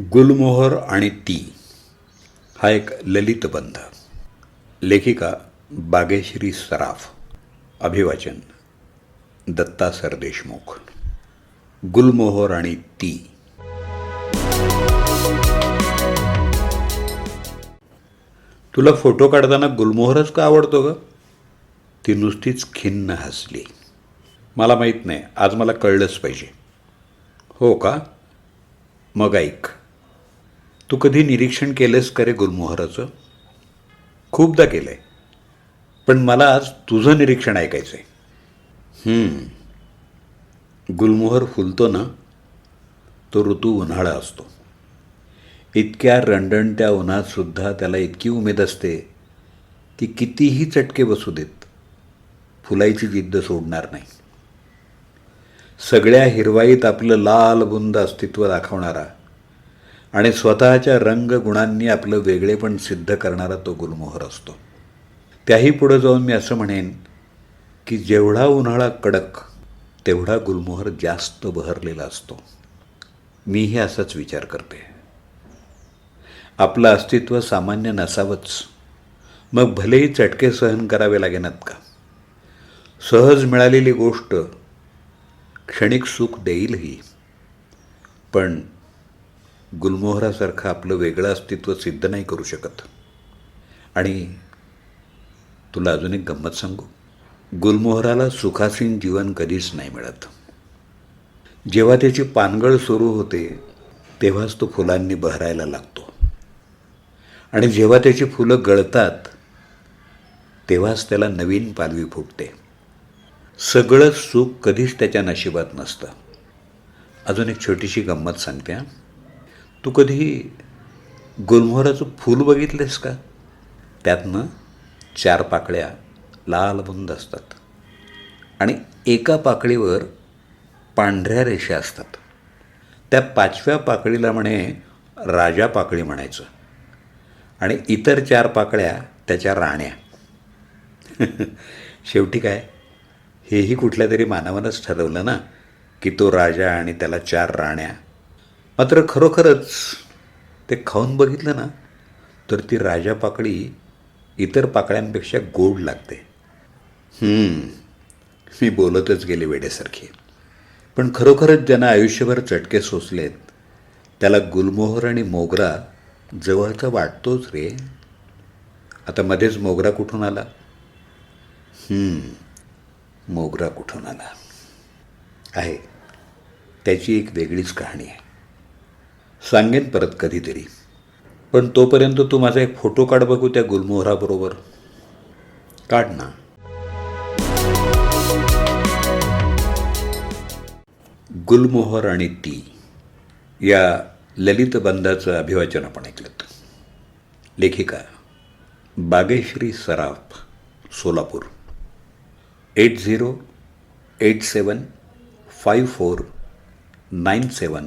गुलमोहर आणि ती हा एक ललितबंध लेखिका बागेश्री सराफ. अभिवाचन दत्ता सरदेशमुख गुलमोहर आणि ती. तुला फोटो काढताना गुलमोहरच का आवडतो ग? ती नुसतीच खिन्न हसली. मला माहीत नाही आज मला कळलंच पाहिजे. हो का? मग ऐक. तू कधी निरीक्षण केलंस का रे गुलमोहराचं खूपदा केलं आहे पण मला आज तुझं निरीक्षण ऐकायचं आहे गुलमोहर फुलतो ना तो ऋतू उन्हाळा असतो. इतक्या रणरणत्या उन्हात सुद्धा त्याला इतकी उमेद असते की कितीही चटके बसू देत फुलायची जिद्द सोडणार नाही. सगळ्या हिरवाईत आपलं लाल बुंद अस्तित्व दाखवणारा आणि स्वतःच्या रंगगुणांनी आपलं वेगळेपण सिद्ध करणारा तो गुलमोहर असतो. त्याही पुढं जाऊन मी असं म्हणेन की जेवढा उन्हाळा कडक तेवढा गुलमोहर जास्त बहरलेला असतो. मीही असाच विचार करते. आपलं अस्तित्व सामान्य नसावंच. मग भलेही चटके सहन करावे लागेनात का? सहज मिळालेली गोष्ट क्षणिक सुख देईलही. पण गुलमोहरासारखं आपलं वेगळं अस्तित्व सिद्ध नाही करू शकत. आणि तुला अजून एक गंमत सांगू? गुलमोहराला सुखासीन जीवन कधीच नाही मिळत. जेव्हा त्याची पानगळ सुरू होते तेव्हाच तो फुलांनी बहरायला लागतो. आणि जेव्हा त्याची फुलं गळतात तेव्हाच त्याला नवीन पालवी फुटते. सगळं सुख कधीच त्याच्या नशिबात नसतं. अजून एक छोटीशी गंमत सांगते हां. तू कधी गुलमोहराचं फूल बघितलेस का? त्यातनं चार पाकळ्या लाल बुंद असतात. आणि एका पाकळीवर पांढऱ्या रेषा असतात. त्या पाचव्या पाकळीला म्हणे राजा पाकळी म्हणायचं. आणि इतर चार पाकळ्या त्याच्या राण्या. शेवटी काय? हेही कुठल्या तरी मानवानंच ठरवलं ना की तो राजा आणि त्याला चार राण्या मात्र खरोखरच ते खाऊन बघितलं ना तर ती राजा पाकळी इतर पाकळ्यांपेक्षा गोड लागते. मी बोलतच गेले वेडेसारखी पण खरोखरच ज्यांना आयुष्यभर चटके सोसलेत त्याला गुलमोहर आणि मोगरा जवळचा वाटतोच रे. आता मध्येच मोगरा कुठून आला? मोगरा कुठून आला? आहे त्याची एक वेगळीच कहाणी आहे. सांगेन परत कधीतरी. पण तोपर्यंत तू माझा एक फोटो काढ बघू त्या गुलमोहराबरोबर. काढ ना. गुलमोहर आणि ती या ललित बंधाचं अभिवाचन आपण ऐकलं लेखिका Bageshri Saraf Solapur. Eight zero eight seven five four nine seven